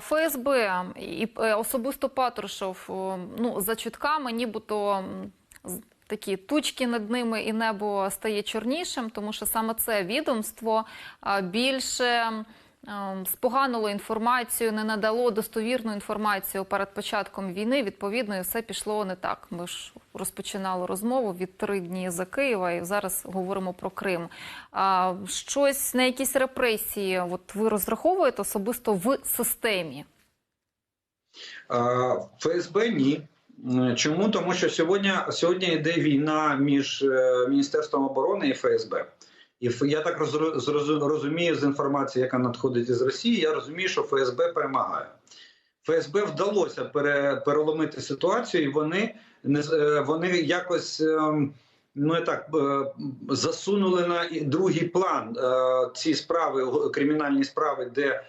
ФСБ і е, особисто Патрушев, ну за чутками, нібито такі тучки над ними і небо стає чорнішим, тому що саме це відомство більше. М, Споганило інформацію, не надало достовірну інформацію перед початком війни. Відповідно, і все пішло не так. Ми ж розпочинали розмову від три дні за Києва, і зараз говоримо про Крим. А, щось на якісь репресії, от ви розраховуєте особисто в системі? ФСБ ні. Чому? Тому що сьогодні, сьогодні йде війна між е, Міністерством оборони і ФСБ. І я так розумію з інформації, яка надходить із Росії, я розумію, що ФСБ перемагає. ФСБ вдалося пере, переломити ситуацію, і вони е, вони якось ем, ну так е, засунули на другий план е, ці справи, кримінальні справи, де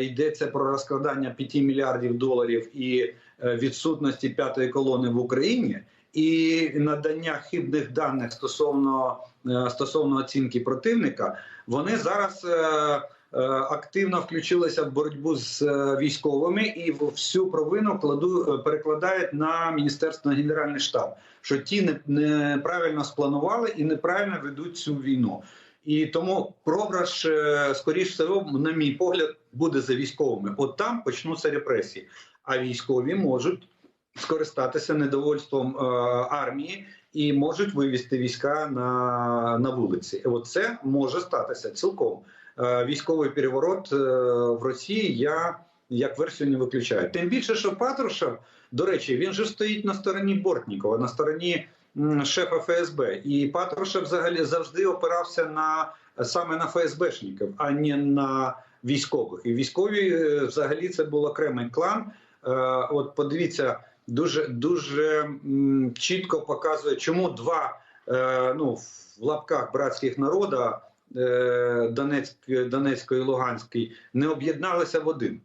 йдеться про розкрадання 5 мільярдів доларів і відсутності п'ятої колони в Україні, і надання хибних даних стосовно е, стосовно оцінки противника, вони зараз. е, е, Активно включилися в боротьбу з військовими і всю провину кладу перекладають на міністерство на генеральний штаб, що ті неправильно спланували і неправильно ведуть цю війну. І тому програш, скоріш всього, на мій погляд, буде за військовими. От там почнуться репресії. А військові можуть скористатися недовольством е, армії і можуть вивести війська на, на вулиці. І от це може статися цілком. Е, військовий переворот е, в Росії я як версію не виключаю. Тим більше, що Патрушев, до речі, він же стоїть на стороні Бортнікова, на стороні шефа ФСБ. І Патрушев взагалі завжди опирався на саме на ФСБшників, а не на військових. І військові взагалі це був окремий клан. От подивіться, дуже дуже чітко показує, чому два е, ну в лапках братських народа е, Донецьк, Донецької і Луганської не об'єдналися в один.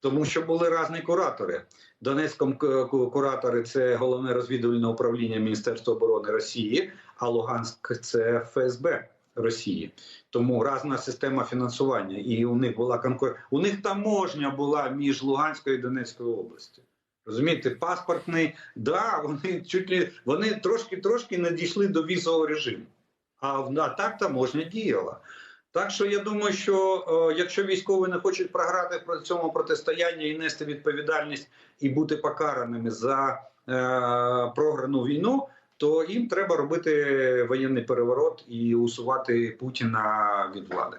Тому що були різні куратори. Донецьком ку- ку- куратори це головне розвідувальне управління Міністерства оборони Росії, а Луганськ це ФСБ Росії. Тому різна система фінансування. І у них була конкуренція. У них таможня була між Луганською і Донецькою областю. Розумієте, паспортний, да, вони чуть ли вони трошки трошки не дійшли до візового режиму. А, а так таможня діяла. Так що я думаю, що е, якщо військові не хочуть програти при цьому протистоянні і нести відповідальність і бути покараними за е, програну війну, то їм треба робити воєнний переворот і усувати Путіна від влади.